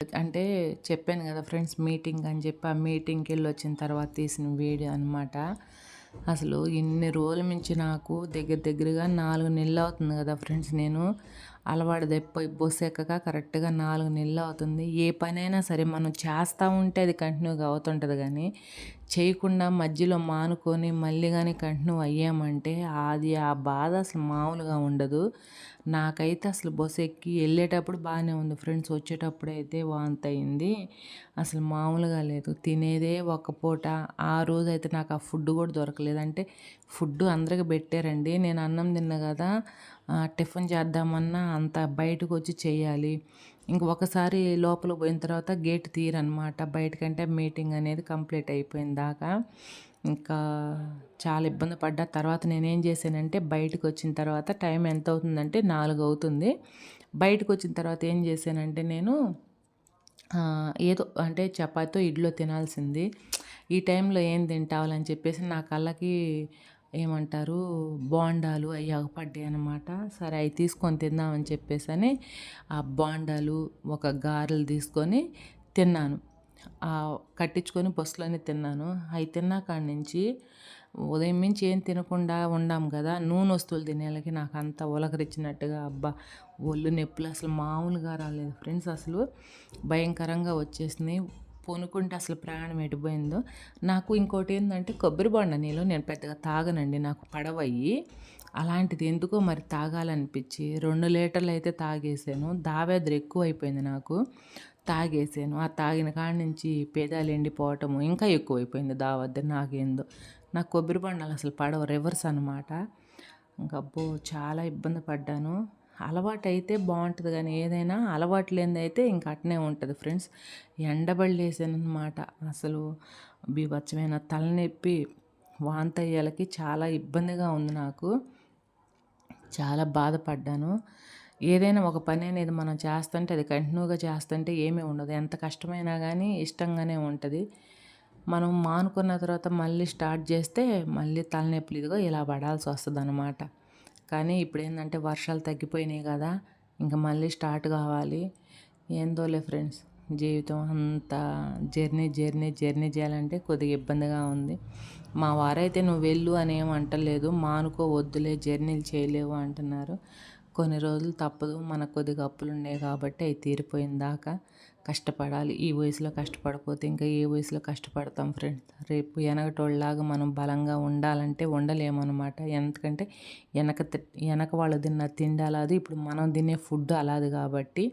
అంటే చెప్పాను కదా ఫ్రెండ్స్ మీటింగ్ అని చెప్పి ఆ మీటింగ్కి వెళ్ళి వచ్చిన తర్వాత తీసిన వీడియో అనమాట అసలు ఇన్ని రోజుల నుంచి నాకు దగ్గర దగ్గరగా నాలుగు నెలలు అవుతుంది కదా ఫ్రెండ్స్ నేను అలవాటు తెప్పోయి బస్సు కరెక్ట్గా నాలుగు నెలలు అవుతుంది. ఏ పనైనా సరే మనం చేస్తూ ఉంటే అది కంటిన్యూగా అవుతుంటుంది కానీ చేయకుండా మధ్యలో మానుకొని మళ్ళీ కానీ కంటిన్యూ అయ్యామంటే అది ఆ బాధ అసలు మామూలుగా ఉండదు. నాకైతే అసలు బస్సు ఎక్కి వెళ్ళేటప్పుడు బాగానే ఉంది. ఫ్రెండ్స్ వచ్చేటప్పుడు అయితే వాంత అయింది అసలు మామూలుగా లేదు. తినేదే ఒక పూట. ఆ రోజు అయితే నాకు ఆ ఫుడ్ కూడా దొరకలేదు. అంటే ఫుడ్ అందరికి పెట్టారండి. నేను అన్నం తిన్నా కదా టిఫిన్ చేద్దామన్నా అంత బయటకు వచ్చి చేయాలి. ఇంక ఒకసారి లోపల పోయిన తర్వాత గేట్ తీరనమాట బయటకంటే మీటింగ్ అనేది కంప్లీట్ అయిపోయిన దాకా ఇంకా చాలా ఇబ్బంది పడ్డా. తర్వాత నేనేం చేశానంటే బయటకు వచ్చిన తర్వాత టైం ఎంత అవుతుందంటే నాలుగు అవుతుంది బయటకు వచ్చిన తర్వాత ఏం చేశానంటే నేను ఏదో అంటే చపాతో ఇడ్లో తినాల్సింది. ఈ టైంలో ఏం తింటావాలని చెప్పేసి నా కళ్ళకి ఏమంటారు? బోండాలు అవి అగపడ్డాయి అనమాట సరే అవి తీసుకొని తిందామని చెప్పేసి అని ఆ బోండాలు ఒక గారెలు తీసుకొని తిన్నాను. కట్టించుకొని బస్సులోనే తిన్నాను. అవి తిన్నా నుంచి ఉదయం నుంచి ఏం తినకుండా ఉండాం కదా నూనె వస్తువులు తినేళ్ళకి నాకు అంత ఉలకరించినట్టుగా అబ్బా ఒళ్ళు నొప్పులు అసలు మామూలుగా రాలేదు. ఫ్రెండ్స్ అసలు భయంకరంగా వచ్చేసినాయి పూనుకుంటే అసలు ప్రాణం ఎడిపోయిందో నాకు ఇంకోటి ఏంటంటే కొబ్బరి బొండ నీళ్ళు నేను పెద్దగా తాగనండి. నాకు పడవయ్యి. అలాంటిది ఎందుకో మరి తాగాలనిపించి రెండు లీటర్లు అయితే తాగేసాను. దావేద్ర ఎక్కువ అయిపోయింది నాకు. తాగేసాను. ఆ తాగిన కాడ నుంచి పేదాలు ఎండిపోవటము ఇంకా ఎక్కువైపోయింది దావద్ద నాకేందో. నాకు కొబ్బరి బండాలు అసలు పడవ. రివర్స్ అనమాట అబ్బో చాలా ఇబ్బంది పడ్డాను. అలవాటు అయితే బాగుంటుంది కానీ ఏదైనా అలవాటు లేనిది అయితే ఇంకా అట్నే ఉంటుంది ఫ్రెండ్స్. అనమాట అసలు బీభత్సమైన తలనొప్పి వాంతయ్యాలకి చాలా ఇబ్బందిగా ఉంది నాకు. చాలా బాధపడ్డాను. ఏదైనా ఒక పని అనేది మనం చేస్తుంటే అది కంటిన్యూగా చేస్తుంటే ఏమీ ఉండదు. ఎంత కష్టమైనా కానీ ఇష్టంగానే ఉంటుంది. మనం మానుకున్న తర్వాత మళ్ళీ స్టార్ట్ చేస్తే మళ్ళీ తలనొప్పులు ఇదిగో ఇలా పడాల్సి వస్తుంది అనమాట కానీ ఇప్పుడు ఏంటంటే వర్షాలు తగ్గిపోయినాయి కదా ఇంకా మళ్ళీ స్టార్ట్ కావాలి. ఏందోలే ఫ్రెండ్స్ జీవితం అంతా జర్నీ జర్నీ జర్నీ చేయాలంటే కొద్దిగా ఇబ్బందిగా ఉంది. మా వారైతే నువ్వు వెళ్ళు అని ఏం అంటలేదు మానుకో వద్దులే జర్నీలు చేయలేవు అంటున్నారు. కొన్ని రోజులు తప్పదు. మనకు కొద్దిగా అప్పులు ఉన్నాయి కాబట్టి అవి తీరిపోయిన దాకా కష్టపడాలి. ఈ వయసులో కష్టపడకపోతే ఇంకా ఏ వయసులో కష్టపడతాం ఫ్రెండ్స్ రేపు వెనకటోళ్ళలాగా మనం బలంగా ఉండాలంటే ఉండలేమన్నమాట. ఎందుకంటే వెనక వెనక వాళ్ళు తిన్న తిండి అలాది ఇప్పుడు మనం తినే ఫుడ్ అలాది కాబట్టి